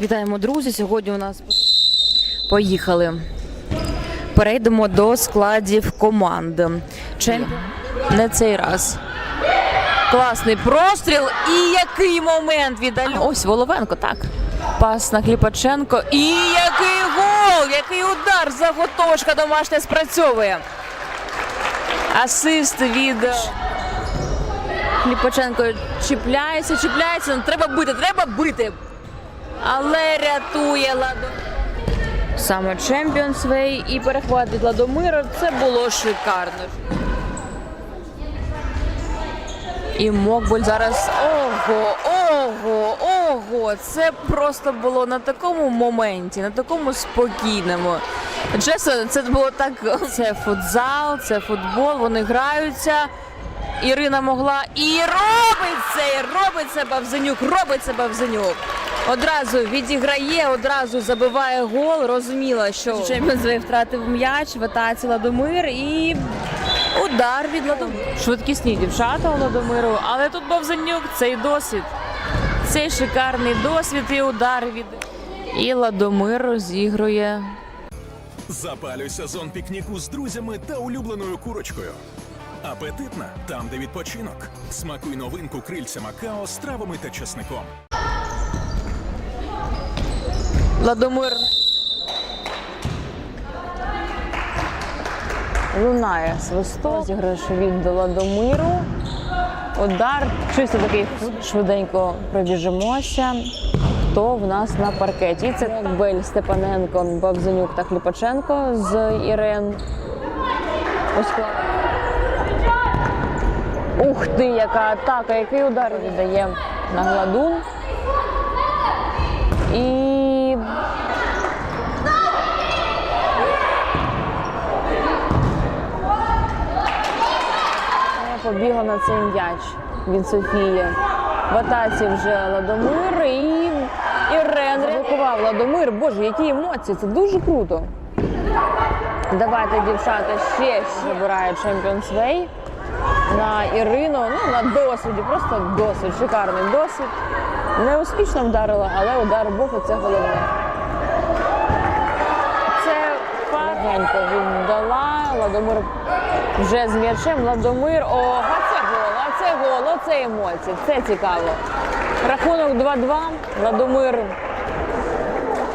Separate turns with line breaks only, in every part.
Вітаємо, друзі. Сьогодні у нас поїхали. Перейдемо до складів команд. Чемпіон не цей раз. Класний простріл. І який момент від Альо- Ось Воловенко, так. Пас на Кліпаченко. І який гол! Який удар! Заготовочка домашня спрацьовує. Асист від е, Кліпаченко чіпляється, чіпляється. Ну, Треба бити, треба бити. Але рятує Ладо. Саме Champions Way і перехват від Ладомира. Це було шикарно. І Мокболь зараз. Ого, ого, ого! Це просто було на такому моменті, на такому спокійному. Чесно, це було так. Це футзал, це футбол, вони граються. Ірина могла і робить це, робить це Бавзенюк, робить це Бавзенюк. Одразу відіграє, одразу забиває гол. Розуміла, що Чемпіонс втратив м'яч, в атаці Ладомир і удар від Ладомира. Швидкісні дівчата у Ладомиру, але тут Бавзенюк, цей досвід. Цей шикарний досвід і удар від. І Ладомир розігрує
Запалюй сезон пікніку з друзями та улюбленою курочкою. Апетитна там, де відпочинок. Смакуй новинку крильця Макао з травами та чесником.
Ладомир. Лунає свисток. Зіграш від Ладомиру. Удар. Чисто такий швиденько пробіжимося. Хто в нас на паркеті? І Це Бель Степаненко, Бабзенюк та Кліпаченко з Ірен. Ух ти, яка атака, який удар віддає на гладун. І побігла на цей м'яч від Софії. В атаці вже Ладомир і Ірен рятував Ладомир. Боже, які емоції! Це дуже круто. Давайте, дівчата, ще забирає Champions Way на Ірину. Ну, на досвіді, просто досвід, шикарний досвід. Не успішно вдарила, але удар і це головне. Це легенько віддала. Ладомир вже з м'ячем. Ладомир. О, а це гол, а це гол, оце емоції. Це цікаво. Рахунок 2-2. Ладомир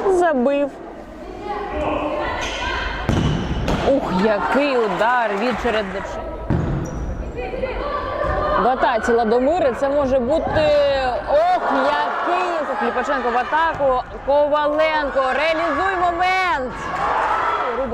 забив. Ух, який удар від Чередича. В атаці Ладомири це може бути. Ох, який! Це Кліпаченко в атаку. Коваленко. Реалізуй момент.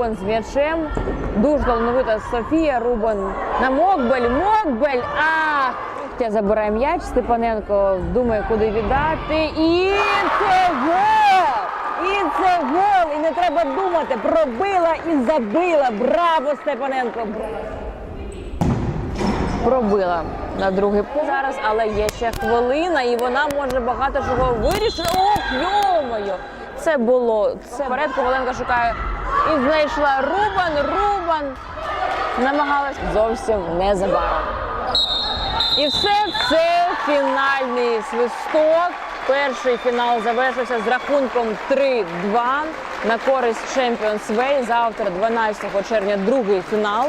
Рубан з м'ячем. Дуже талановита Софія Рубан на Мокбель. Мокбель. Ах! Я забирає м'яч. Степаненко думає, куди віддати. І це гол! І це гол! І не треба думати. Пробила і забила. Браво, Степаненко! Пробила на другий пункт зараз, але є ще хвилина, і вона може багато чого вирішити. Ох, йомою! Це було. Це вперед Коваленко шукає і знайшла Рубан. Рубан намагалась зовсім незабаром. І все це фінальний свисток. Перший фінал завершився з рахунком 3-2 на користь Champions Way. Завтра, 12 червня, другий фінал.